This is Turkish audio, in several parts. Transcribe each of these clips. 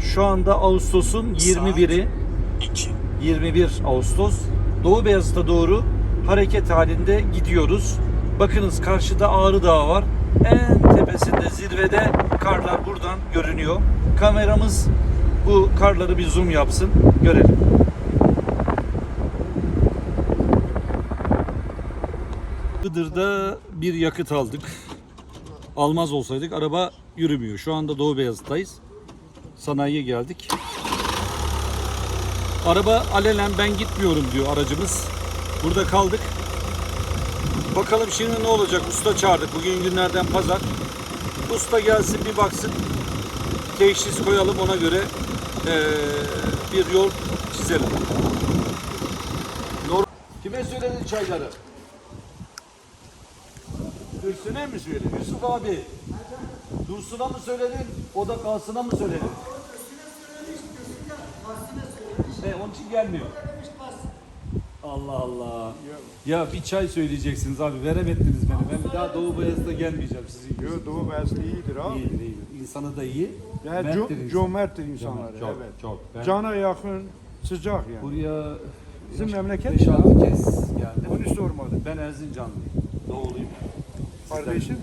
Şu anda Ağustos'un 21'i. 21 Ağustos. Doğu Beyazıt'a doğru hareket halinde gidiyoruz. Bakınız karşıda Ağrı Dağı var. En tepesinde zirvede karlar buradan görünüyor. Kameramız bu karları bir zoom yapsın. Görelim. Iğdır'da bir yakıt aldık. Almaz olsaydık araba yürümüyor. Şu anda Doğu Beyazıt'tayız. Sanayiye geldik. Araba alelen ben gitmiyorum diyor aracımız. Burada kaldık. Bakalım şimdi ne olacak? Usta çağırdık. Bugün günlerden pazar. Usta gelsin bir baksın. Teşhis koyalım ona göre eee, bir yol çizelim. Nor- Kime söyledin çayları? Dursun'a mı söyledin? Yusuf abi. Dursun'a mı söyledin? O da kalsına mı söyledin? He, onun için gelmiyor. Allah Allah. Ya bir çay söyleyeceksiniz abi. Veremediniz beni. Ben bir daha Doğu Beyazıt'a gelmeyeceğim sizin gibi. Yo, Doğu Beyazıt iyidir ha. İyidir, iyidir. İnsanı da iyi. Yani merttir co- insan. cömerttir insanlar. Çok, evet. çok. Ben Cana yakın, sıcak yani. buraya Bizim memleket 5-6 kez geldim. Onu sormadım. Ben Erzincanlıyım. Doğuluyum. Kardeşim?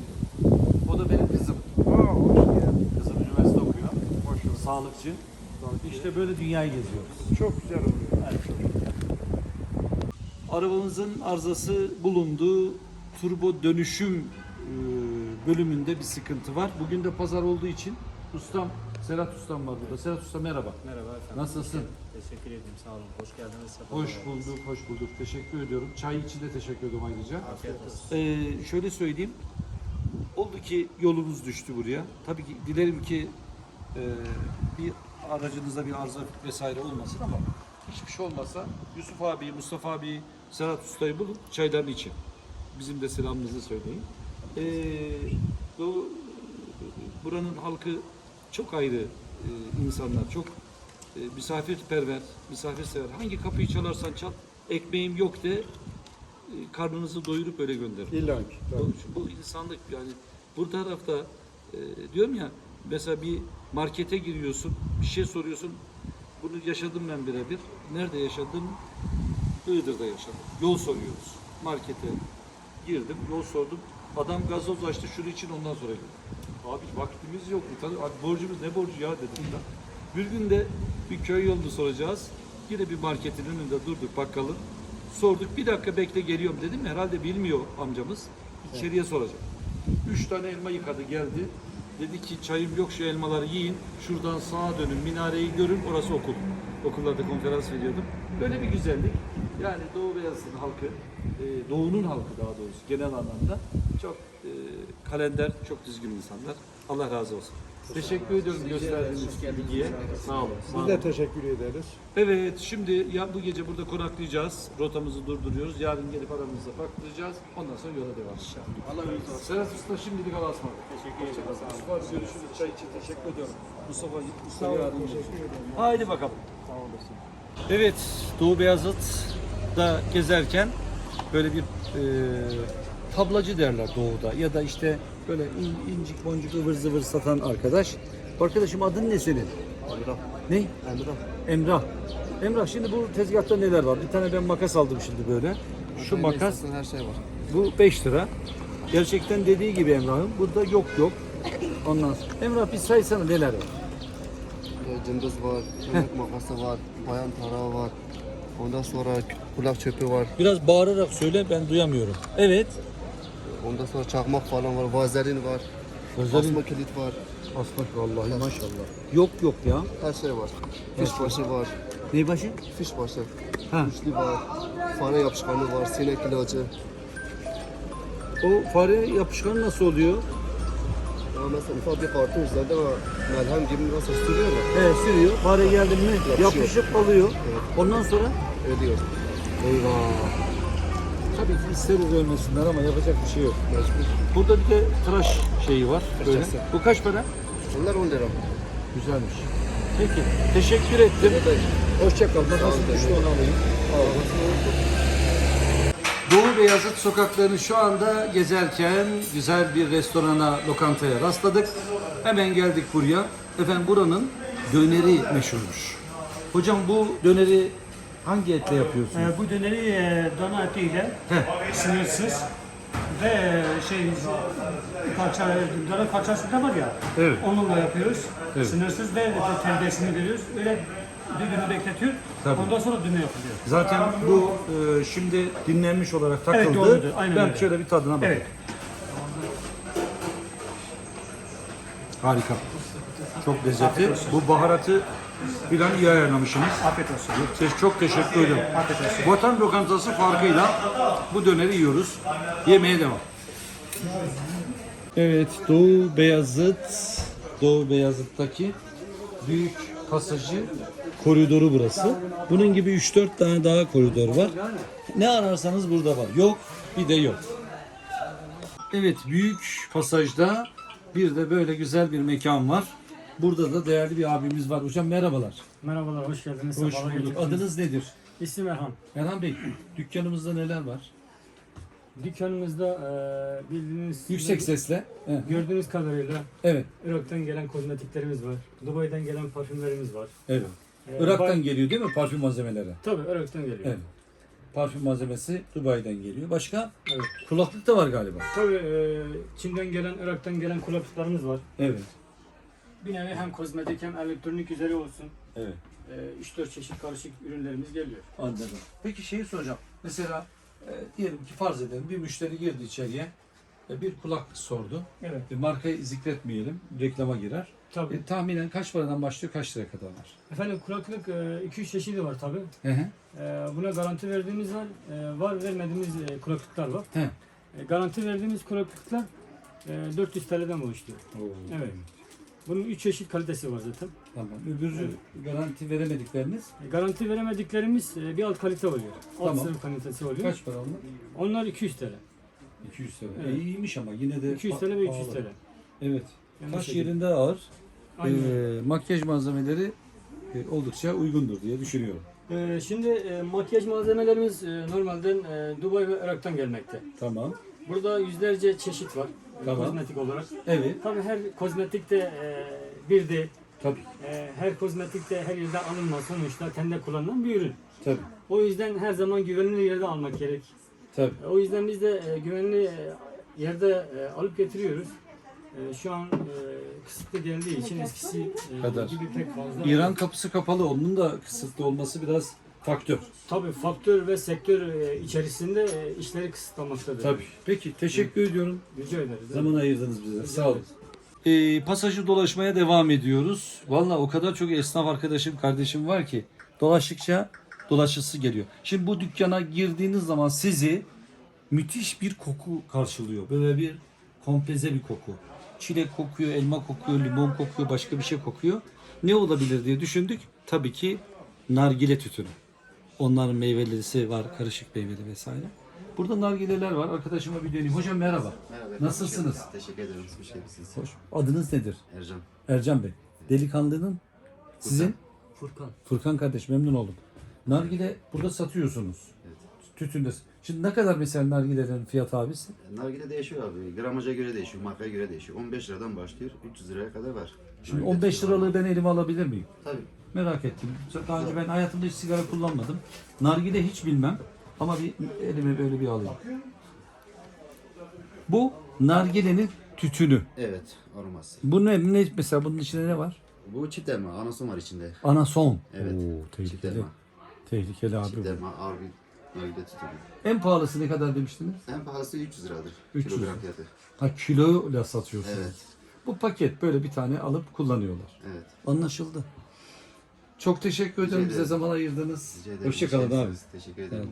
O da benim kızım. Ha, hoş geldin. Kızım üniversite okuyor. Hoş bulduk. Sağlıkçı. İşte böyle dünyayı geziyoruz. Çok güzel oluyor. Arabamızın arızası bulundu. Turbo dönüşüm e, bölümünde bir sıkıntı var. Bugün de pazar olduğu için ustam Serhat ustam var burada. Serhat usta merhaba. Merhaba efendim. Nasılsın? Teşekkür ederim. Sağ olun. Hoş geldiniz. sefa Hoş bulduk, hoş bulduk. Teşekkür ediyorum. Çay için de teşekkür ediyorum ayrıca. Afiyet olsun. Ee, şöyle söyleyeyim. Oldu ki yolumuz düştü buraya. Tabii ki dilerim ki e, bir aracınızda bir arıza vesaire olmasın ama hiçbir şey olmasa Yusuf abi, Mustafa abi, Serhat Usta'yı bulun çaylarını için. Bizim de selamımızı söyleyin. Ee, bu buranın halkı çok ayrı e, insanlar, çok e, misafirperver, misafirsever. Hangi kapıyı çalarsan çal, ekmeğim yok de, e, karnınızı doyurup öyle gönderin. İlla ki. Bu, bu insanlık yani bu tarafta e, diyorum ya mesela bir markete giriyorsun bir şey soruyorsun bunu yaşadım ben birebir. Nerede yaşadım? Iğdır'da yaşadım. Yol soruyoruz. Markete girdim yol sordum. Adam gazoz açtı şunu için ondan sonra girdim. Abi vaktimiz yok. Abi borcumuz ne borcu ya dedim da. Bir gün de bir köy yolunu soracağız. Yine bir marketin önünde durduk bakkalın. Sorduk bir dakika bekle geliyorum dedim. Herhalde bilmiyor amcamız. İçeriye soracak. Üç tane elma yıkadı geldi. Dedi ki çayım yok şu elmaları yiyin. Şuradan sağa dönün minareyi görün orası okul. Okullarda konferans veriyordum. Böyle bir güzellik. Yani Doğu Beyazıt'ın halkı, e, Doğu'nun halkı daha doğrusu genel anlamda çok e, kalender, çok düzgün insanlar. Allah razı olsun. Teşekkür ediyorum gösterdiğiniz bilgiye. Sağ olun. Sağ Biz olun. de teşekkür ederiz. Evet, şimdi ya bu gece burada konaklayacağız. Rotamızı durduruyoruz. Yarın gelip aramızda baktıracağız. Ondan sonra yola devam inşallah. Allah razı olsun. Serhat Usta şimdilik Allah'a ısmarladık. Teşekkür ederim. Mustafa görüşürüz. Çay için teşekkür ediyorum. Mustafa Usta yarın görüşürüz. Haydi bakalım. Sağ olasın. Evet, Doğu Beyazıt'da gezerken böyle bir e, tablacı derler Doğu'da ya da işte böyle in- incik boncuk ıvır zıvır satan arkadaş. Arkadaşım adın ne senin? Emrah. Ne? Emrah. Emrah. Emrah şimdi bu tezgahta neler var? Bir tane ben makas aldım şimdi böyle. Şu makas her şey var. bu 5 lira. Gerçekten dediği gibi Emrah'ın. Burada yok yok. Ondan sonra. Emrah bir saysana neler var? Cımbız var, yemek makası var, bayan tarağı var. Ondan sonra kulak çöpü var. Biraz bağırarak söyle ben duyamıyorum. Evet. Ondan sonra çakmak falan var, vazelin var. Vazelin- Asma kilit var. Asmak vallahi maşallah. Yok yok ya. Her şey var. Fiş başı var. Neybaşı? Fiş başı. Ha. Üçlü var. Fare yapışkanı var, sinek ilacı. O fare yapışkanı nasıl oluyor? Ya mesela ufak bir kartın üzerinde ama merhem gibi nasıl sürüyorlar. He sürüyor. Fare geldi mi yapışıp alıyor. Ondan sonra Ödüyor. eyvah. Tabii ki isteriz ölmesinler ama yapacak bir şey yok. Mecbur. Burada bir de tıraş şeyi var. Böyle. Fırçası. Bu kaç para? Onlar 10 lira. Güzelmiş. Peki. Teşekkür ettim. Hoşça kal. Makasım düştü onu alayım. Doğu Beyazıt sokaklarını şu anda gezerken güzel bir restorana, lokantaya rastladık. Hemen geldik buraya. Efendim buranın döneri meşhurmuş. Hocam bu döneri hangi etle yapıyorsunuz? Ee, bu döneri e, dana etiyle Heh. sınırsız ve e, şey parça, dana parçası da var ya Evet. onunla yapıyoruz. Evet. Sınırsız ve terbiyesini veriyoruz. Öyle bir günü bekletiyor. Tabii. Ondan sonra düğme yapılıyor. Zaten bu e, şimdi dinlenmiş olarak takıldı. Evet, doğrudur. Aynen ben öyle. şöyle bir tadına bakayım. Evet. Harika. Çok lezzetli. Bu baharatı filan iyi ayarlamışsınız. Afiyet olsun. Te- Çok teşekkür ederim. Afiyet olsun. Vatan lokantası farkıyla bu döneri yiyoruz. Yemeğe devam. Evet, Doğu Beyazıt, Doğu Beyazıt'taki büyük pasajı koridoru burası. Bunun gibi 3-4 tane daha koridor var. Ne ararsanız burada var. Yok, bir de yok. Evet, büyük pasajda bir de böyle güzel bir mekan var. Burada da değerli bir abimiz var. Hocam merhabalar. Merhabalar, hoş geldiniz. Hoş Sefalar bulduk. getirdiniz. Adınız nedir? İsmim Erhan. Erhan Bey, dükkanımızda neler var? Dükkanımızda e, bildiğiniz Yüksek sesle. Evet. gördüğünüz kadarıyla Evet. Irak'tan gelen kozmetiklerimiz var. Dubai'den gelen parfümlerimiz var. evet. E, Irak'tan bay- geliyor değil mi parfüm malzemeleri? Tabii Irak'tan geliyor. Evet. Parfüm malzemesi Dubai'den geliyor. Başka? Evet. Kulaklık da var galiba. Tabii e, Çin'den gelen, Irak'tan gelen kulaklıklarımız var. Evet. Bir nevi hem kozmetik hem elektronik üzeri olsun. Evet. E, 3-4 çeşit karışık ürünlerimiz geliyor. Anladım. Peki şeyi soracağım. Mesela e, diyelim ki farz edelim bir müşteri girdi içeriye ve bir kulaklık sordu. Evet. Bir markayı zikretmeyelim. Reklama girer. Tabii. E, tahminen kaç paradan başlıyor, kaç liraya kadar var? Efendim kulaklık 2-3 çeşidi var tabii. Hı hı. E, buna garanti verdiğimiz var. E, var vermediğimiz e, kulaklıklar var. He. E, garanti verdiğimiz kulaklıklar e, 400 TL'den başlıyor. Evet. Bunun 3 çeşit kalitesi var zaten. Tamam. Öbürü garanti veremedikleriniz E, garanti veremediklerimiz e, bir alt kalite oluyor. Alt Tamam. sınıf kalitesi oluyor. kaç para onlar? Onlar 200 TL. 200 TL. Evet. E, iyiymiş ama yine de 200 TL pa- ve 300 pahalı. TL. Evet. Yani Kaş şekilde. yerinde ağır. Aynen. Ee, makyaj malzemeleri e, oldukça uygundur diye düşünüyorum. Ee, şimdi e, makyaj malzemelerimiz e, normalden e, Dubai ve Irak'tan gelmekte. Tamam. Burada yüzlerce çeşit var Tamam. kozmetik olarak. Evet. Tabii her kozmetikte e, bir de Tabii. e, her kozmetikte her yerde alınmaz sonuçta tende kullanılan bir ürün. Tabii. O yüzden her zaman güvenilir yerde almak gerek. Tabii. E, O yüzden biz de e, güvenli e, yerde e, alıp getiriyoruz. E, Şu an e, kısıtlı geldiği için eskisi e, Kadar. gibi pek fazla. İran kapısı kapalı. Onun da kısıtlı olması biraz faktör. Tabii faktör ve sektör e, içerisinde e, işleri kısıtlamaktadır. Tabii. Peki teşekkür ediyorum. Rica ederiz. Zaman ayırdınız bize. Sağ olun. Ee, pasajı dolaşmaya devam ediyoruz. Valla o kadar çok esnaf arkadaşım, kardeşim var ki dolaştıkça dolaşısı geliyor. Şimdi bu dükkana girdiğiniz zaman sizi müthiş bir koku karşılıyor. Böyle bir kompeze bir koku. Çilek kokuyor, elma kokuyor, limon kokuyor, başka bir şey kokuyor. Ne olabilir diye düşündük. Tabii ki nargile tütünü. Onların meyvelisi var, karışık meyveli vesaire. Burada nargileler var. Arkadaşıma bir döneyim. Hocam merhaba. Merhaba. Nasılsınız? Teşekkür ederim. Hoş geldiniz. Hoş. Adınız nedir? Ercan. Ercan Bey. Delikanlının sizin Furkan. Furkan kardeş memnun oldum. Nargile burada satıyorsunuz. Evet. Tütünde. Şimdi ne kadar mesela nargilelerin fiyatı abisi? Nargile değişiyor abi. Gramaja göre değişiyor, markaya göre değişiyor. 15 liradan başlıyor, 300 liraya kadar var. Şimdi Nargile 15 tütünü liralığı ben elime alabilir miyim? Tabii. Merak ettim. Daha önce ben hayatımda hiç sigara kullanmadım. Nargile hiç bilmem. Ama bir elime böyle bir alayım. Bu nargilenin tütünü. Evet, aroması. Bu ne, ne mesela bunun içinde ne var? Bu çift elma, anason var içinde. Anason. Evet. Oo, Çift tehlikeli. elma. Tehlikeli abi. Çift bu. elma, bir nargile tütünü. En pahalısı ne kadar demiştiniz? En pahalısı 300 liradır. 300 Kilogram fiyatı. Ha kiloyla satıyorsunuz. Evet, Bu paket böyle bir tane alıp kullanıyorlar. evet. Anlaşıldı. Çok teşekkür ederim bize zaman ayırdınız. Rica ederim. Hoşçakalın Hoş abi. Teşekkür ederim.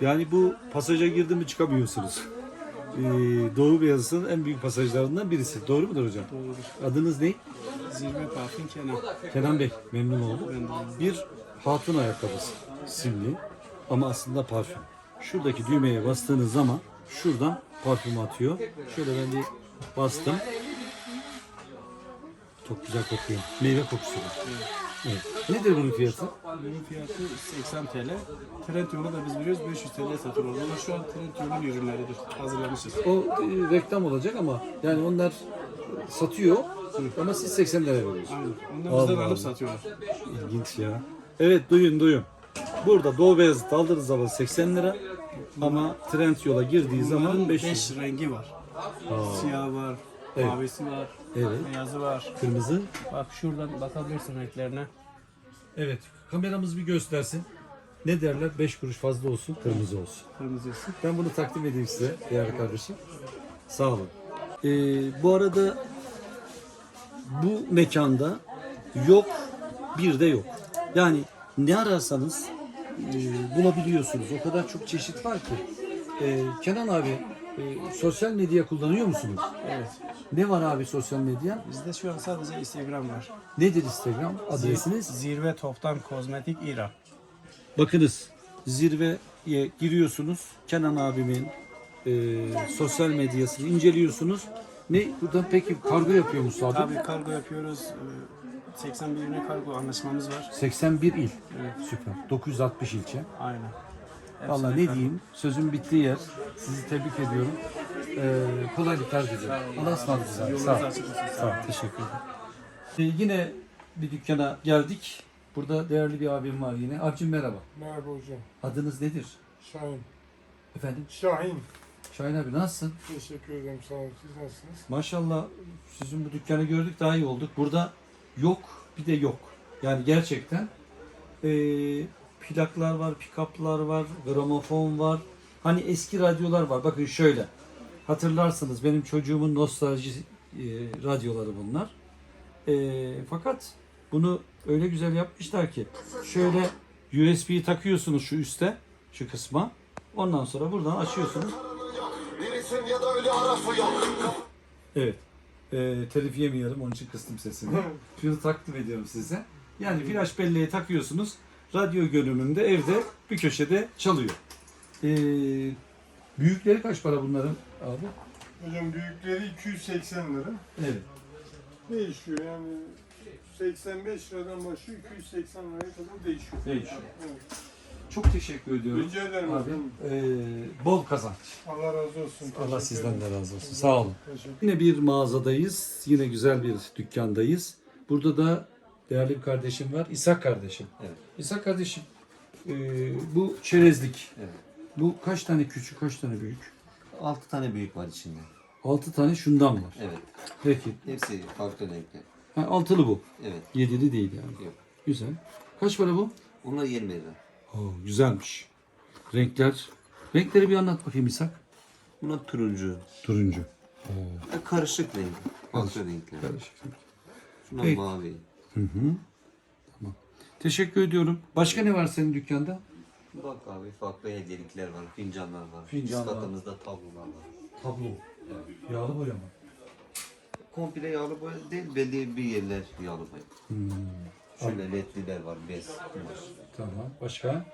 Yani bu pasaja girdi mi çıkamıyorsunuz. Ee, Doğu Beyazıt'ın en büyük pasajlarından birisi. Doğru mudur hocam? Doğrudur. Adınız ne? Zirve parfüm Kenan. Kenan Bey. Memnun oldum. Bir hatun ayakkabısı. Simli. Ama aslında parfüm. Şuradaki düğmeye bastığınız zaman şuradan parfüm atıyor. Şöyle ben bir bastım. Çok güzel kokuyor. Meyve kokusu. bu. Evet. Nedir bunun fiyatı? Ürün fiyatı 80 TL. Trendyol'u da biz biliyoruz 500 TL satıyorlar. Ama şu an Trendyol'un ürünleridir. Hazırlamışız. O e, reklam olacak ama yani onlar satıyor Ama siz 80 lira veriyorsunuz. Aynen. Allah bizden Allah. alıp satıyorlar. İlginç ya. Evet duyun duyun. Burada Doğu Beyazıt aldığınız zaman 80 lira ama trend yola girdiği zaman Bunların 500 5 rengi var. Siyah var, Evet. mavisi var, Evet. beyazı var. kırmızı. Bak şuradan bakabilirsin renklerine. Evet kameramız bir göstersin. Ne derler? 5 kuruş fazla olsun, kırmızı olsun. Kırmızısı. Ben bunu takdim edeyim size değerli kardeşim. Sağ olun. Ee, bu arada bu mekanda yok bir de yok. Yani ne ararsanız e, bulabiliyorsunuz. O kadar çok çeşit var ki. Ee, Kenan abi e, sosyal medya kullanıyor musunuz? Evet. Ne var abi sosyal medya? Bizde şu an sadece Instagram var. Nedir Instagram adresiniz? Zirve Toptan Kozmetik İran. Bakınız zirveye giriyorsunuz. Kenan abimin e, sosyal medyasını inceliyorsunuz. Ne buradan peki kargo yapıyor musun abi? Tabii kargo yapıyoruz. Ee, 81 güne kargo anlaşmamız var. 81 il. Evet. Süper. 960 ilçe. Aynen. Vallahi Hepsine ne diyeyim? Sözün bittiği yer. Sizi tebrik ediyorum. Ee, kolaylıklar diliyorum. Allah'a ısmarladık. Sağ olsun. Sağ ol. Teşekkür ederim. Ee, yine bir dükkana geldik. Burada değerli bir abim var yine. Abicim merhaba. Merhaba hocam. Adınız nedir? Şahin. Efendim? Şahin. Şahin abi nasılsın? Teşekkür ederim. Sağ olun. Siz nasılsınız? Maşallah sizin bu dükkanı gördük daha iyi olduk. Burada yok bir de yok. Yani gerçekten eee, plaklar var, pikaplar var, gramofon var. Hani eski radyolar var. Bakın şöyle. Hatırlarsınız benim çocuğumun nostalji eee, radyoları bunlar. Eee, fakat bunu öyle güzel yapmışlar ki şöyle USB'yi takıyorsunuz şu üste, şu kısma. Ondan sonra buradan açıyorsunuz. Evet. Ee, telif yemeyelim onun için kıstım sesini. Şunu takdim ediyorum size. Yani flash belleğe takıyorsunuz. Radyo görünümünde evde bir köşede çalıyor. Ee, büyükleri kaç para bunların abi? Hocam büyükleri 280 lira. Evet. Değişiyor yani 85 liradan başlıyor 280 liraya kadar değişiyor. Değişiyor. Evet. Çok teşekkür ediyorum. Rica ederim Abi, hocam. ee, bol kazanç. Allah razı olsun. Allah Teşekkür sizden ederim. de razı olsun. Sağ olun. Teşekkür Yine bir mağazadayız. Yine güzel bir dükkandayız. Burada da değerli bir kardeşim var. İshak kardeşim. Evet. İshak kardeşim e, bu çerezlik. Evet. Bu kaç tane küçük, kaç tane büyük? 6 tane büyük var içinde. 6 tane şundan var. Evet. Peki. Hepsi farklı renkli. Ha, altılı bu. Evet. Yedili değil yani. Yok. Güzel. Kaç para bu? Onlar 20 lira. Oo, güzelmiş. Renkler. Renkleri bir anlat bakayım İshak. Bunlar turuncu. Turuncu. Karışık renk. Farklı renkler. Karışık. Şunlar Peki. mavi. Hı hı. Tamam. Teşekkür ediyorum. Başka ne var senin dükkanda? Bak abi farklı hediyelikler var. Fincanlar var. Fincanlar. Üst katımızda tablolar var. Tablo. Yağlı boyama. Komple yağlı boya değil, belli bir yerler yağlı boya. Şöyle ledliler var, bez. Tamam. Başka?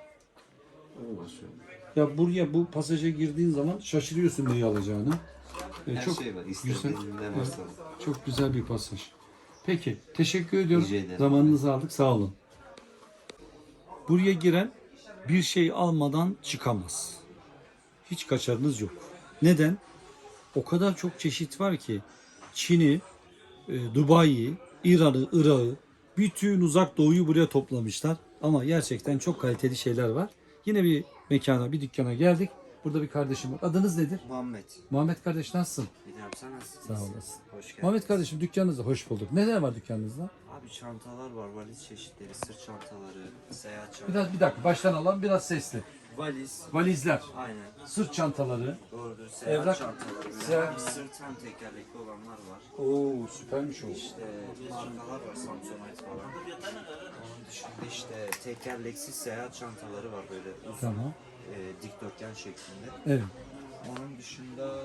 Onu basıyorum. Ya buraya bu pasaja girdiğin zaman şaşırıyorsun neyi alacağını. Ee, Her çok şey var. güzel. Ne varsa. Çok güzel bir pasaj. Peki, teşekkür ediyorum. Zamanınızı aldık, sağ olun. Buraya giren bir şey almadan çıkamaz. Hiç kaçarınız yok. Neden? O kadar çok çeşit var ki Çin'i, e, Dubai'yi, İran'ı, Irak'ı, bütün uzak doğuyu buraya toplamışlar. Ama gerçekten çok kaliteli şeyler var. Yine bir mekana, bir dükkana geldik. Burada bir kardeşim var. Adınız nedir? Muhammed. Muhammed kardeş nasılsın? İrem sen nasılsın? Sağ olasın. Hoş geldin. Muhammed kardeşim dükkanınızda hoş bulduk. Neler var dükkanınızda? Abi çantalar var, valiz çeşitleri, sırt çantaları, seyahat çantaları. Biraz bir dakika baştan alalım biraz sesli. Valiz, Valizler, aynen. sırt çantaları. Doğrudur. Seyahat Evrak- çantaları. Böyle seyahat- hem sırt hem tekerlekli olanlar var. Oo süpermiş o. İşte markalar var, Samsonite falan. Onun dışında işte tekerleksiz seyahat çantaları var böyle uzun, Tamam. E, dikdörtgen şeklinde. Evet. Onun dışında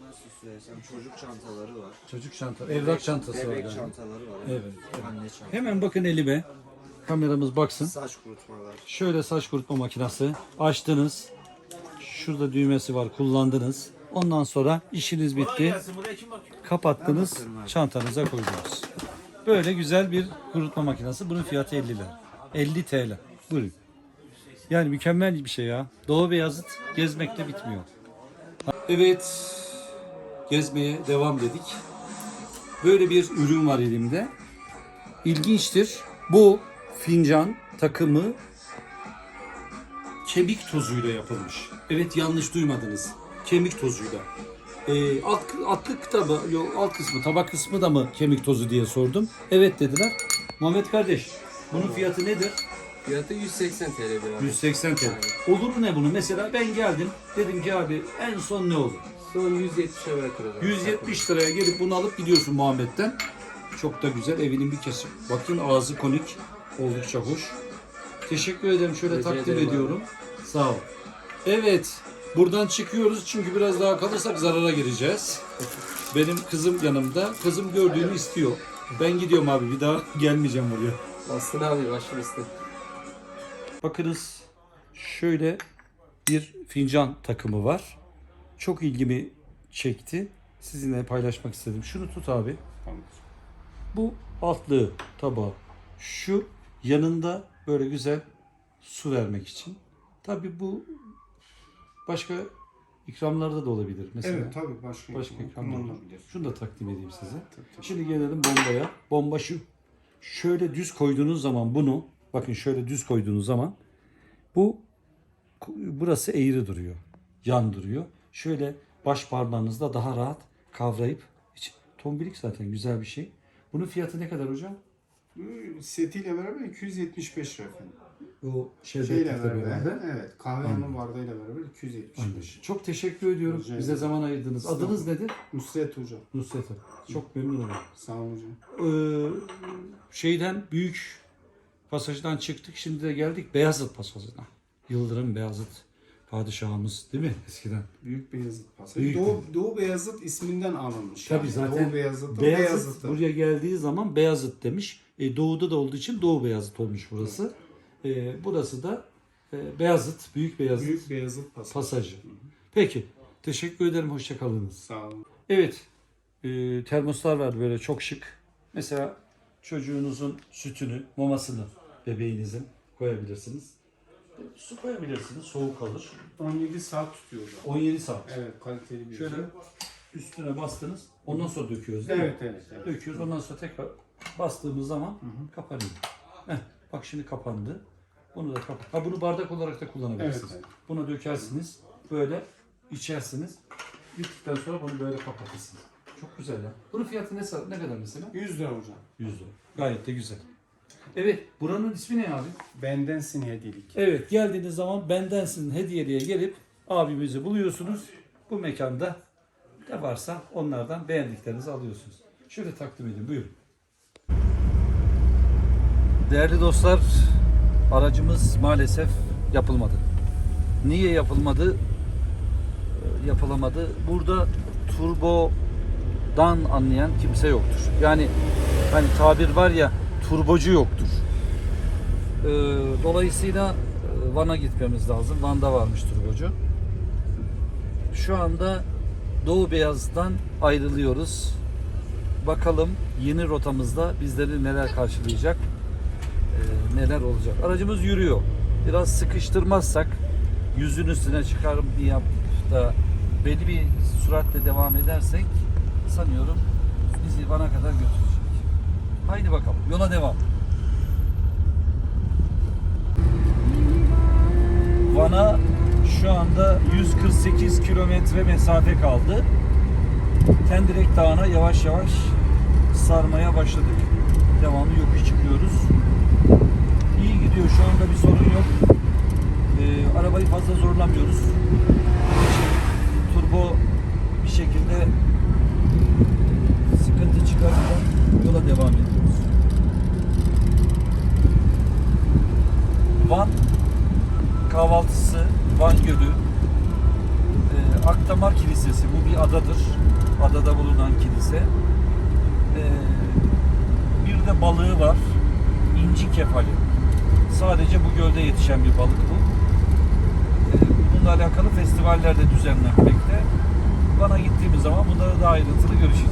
nasıl söylesem çocuk çantaları var. Çocuk çanta, evrak çantası var. Bebek galiba. çantaları var. Evet. Anne çantası. Hemen bakın elime. Kameramız baksın. Saç kurutmalar. Şöyle saç kurutma makinesi. Açtınız. Şurada düğmesi var kullandınız. Ondan sonra işiniz bitti. Kapattınız. Çantanıza koydunuz. Böyle güzel bir kurutma makinesi. Bunun fiyatı 50 lira. 50 TL. Buyurun. Yani mükemmel bir şey ya. Doğu Beyazıt gezmekte bitmiyor. Evet. Gezmeye devam dedik. böyle bir ürün var elimde. İlginçtir. Bu fincan takımı kemik tozuyla yapılmış. Evet yanlış duymadınız. Kemik tozuyla. Ee, alt, altlık mı, yok, alt kısmı, tabak kısmı da mı kemik tozu diye sordum. Evet dediler. Muhammed kardeş, bunun fiyatı nedir? Fiyatı 180 TL bir abi. 180 TL. Olur ne bunu? Mesela ben geldim, dedim ki abi en son ne olur? Son 170'e bırakırız. abi. 170 liraya gelip bunu alıp gidiyorsun Muhammed'den. Çok da güzel evinin bir kesim. Bakın ağzı konik. Oldukça hoş. Teşekkür ederim. Şöyle Rica takdim ederim ediyorum. Sağ ol. Evet. Buradan çıkıyoruz çünkü biraz daha kalırsak zarara gireceğiz. Benim kızım yanımda. Kızım gördüğünü istiyor. Ben gidiyorum abi bir daha gelmeyeceğim buraya. Aslında abi üstü. Bakınız şöyle bir fincan takımı var. Çok ilgimi çekti. Sizinle paylaşmak istedim. Şunu tut abi. Bu altlığı tabağı. Şu yanında böyle güzel su vermek için. Tabii bu başka ikramlarda da olabilir. Mesela Evet tabii başka, başka ikramlar. kullanılabilir. Şunu da takdim edeyim size. Tabii, tabii. Şimdi gelelim bombaya. Bomba şu. Şöyle düz koyduğunuz zaman bunu, bakın şöyle düz koyduğunuz zaman bu burası eğri duruyor. Yan duruyor. Şöyle baş parmağınızla daha rahat kavrayıp hiç tombilik zaten güzel bir şey. Bunun fiyatı ne kadar hocam? Setiyle beraber 275 lira efendim. O Şeyle beraber, beraber. evet kahve yanma bardağıyla beraber 275. Çok teşekkür ediyorum. Rica Bize zaman ayırdınız. Adınız nedir? Nusret Hoca. Nusret. Çok memnun oldum. Sağ olun hocam. Ee, şeyden büyük pasajdan çıktık. Şimdi de geldik Beyazıt pasajına. Yıldırım Beyazıt padişahımız değil mi eskiden? Büyük Beyazıt Pasajı. Büyük Doğu, Doğu Beyazıt isminden alınmış. Tabii yani. zaten Doğu Beyazıt Beyazıt'ta. buraya geldiği zaman Beyazıt demiş. E, doğuda da olduğu için Doğu Beyazıt olmuş burası. E, burası da e, Beyazıt, Büyük Beyazıt Büyük Beyazıt Pasajı. pasajı. Peki. Teşekkür ederim. Hoşçakalınız. Sağ olun. Evet. E, termoslar var böyle çok şık. Mesela çocuğunuzun sütünü, mamasını bebeğinizin koyabilirsiniz. Su koyabilirsiniz. Soğuk kalır. 17 saat tutuyor hocam. 17 saat. Evet kaliteli bir Şöyle ürün. üstüne bastınız. Ondan sonra döküyoruz değil mi? Evet evet. evet. Döküyoruz. Ondan sonra tekrar bastığımız zaman kapanıyor. Heh, bak şimdi kapandı. Bunu da kapat. Ha bunu bardak olarak da kullanabilirsiniz. Evet, evet. Bunu dökersiniz. Böyle içersiniz. Bittikten sonra bunu böyle kapatırsınız. Çok güzel ya. Bunun fiyatı ne, ne kadar mesela? 100 lira hocam. 100 lira. Gayet de güzel. Evet. Buranın ismi ne abi? Bendensin hediyelik. Evet. Geldiğiniz zaman bendensin hediyeliğe gelip abimizi buluyorsunuz. Bu mekanda ne varsa onlardan beğendiklerinizi alıyorsunuz. Şöyle takdim edin. Buyurun. Değerli dostlar, aracımız maalesef yapılmadı. Niye yapılmadı? Ee, Yapılamadı. Burada turbodan anlayan kimse yoktur. Yani hani tabir var ya turbocu yoktur. Ee, dolayısıyla e, Van'a gitmemiz lazım. Van'da varmış turbocu. Şu anda Doğu Beyaz'dan ayrılıyoruz. Bakalım yeni rotamızda bizleri neler karşılayacak, e, neler olacak. Aracımız yürüyor. Biraz sıkıştırmazsak yüzün üstüne çıkarım yapıp da belli bir süratle devam edersek sanıyorum bizi Van'a kadar götürecek. Haydi bakalım yola devam. Van'a şu anda 148 kilometre mesafe kaldı. Tendirek Dağı'na yavaş yavaş sarmaya başladık. Devamlı yokuş çıkıyoruz. İyi gidiyor şu anda bir sorun yok. Ee, arabayı fazla zorlamıyoruz. Turbo bir şekilde sıkıntı çıkarmadan yola devam ediyoruz. Van kahvaltısı, Van Gölü, e, Akdamar Kilisesi bu bir adadır. Adada bulunan kilise. E, bir de balığı var. İnci kefali. Sadece bu gölde yetişen bir balık bu. E, bununla alakalı festivaller de düzenlenmekte. Bana gittiğimiz zaman bunları daha ayrıntılı görüşeceğiz.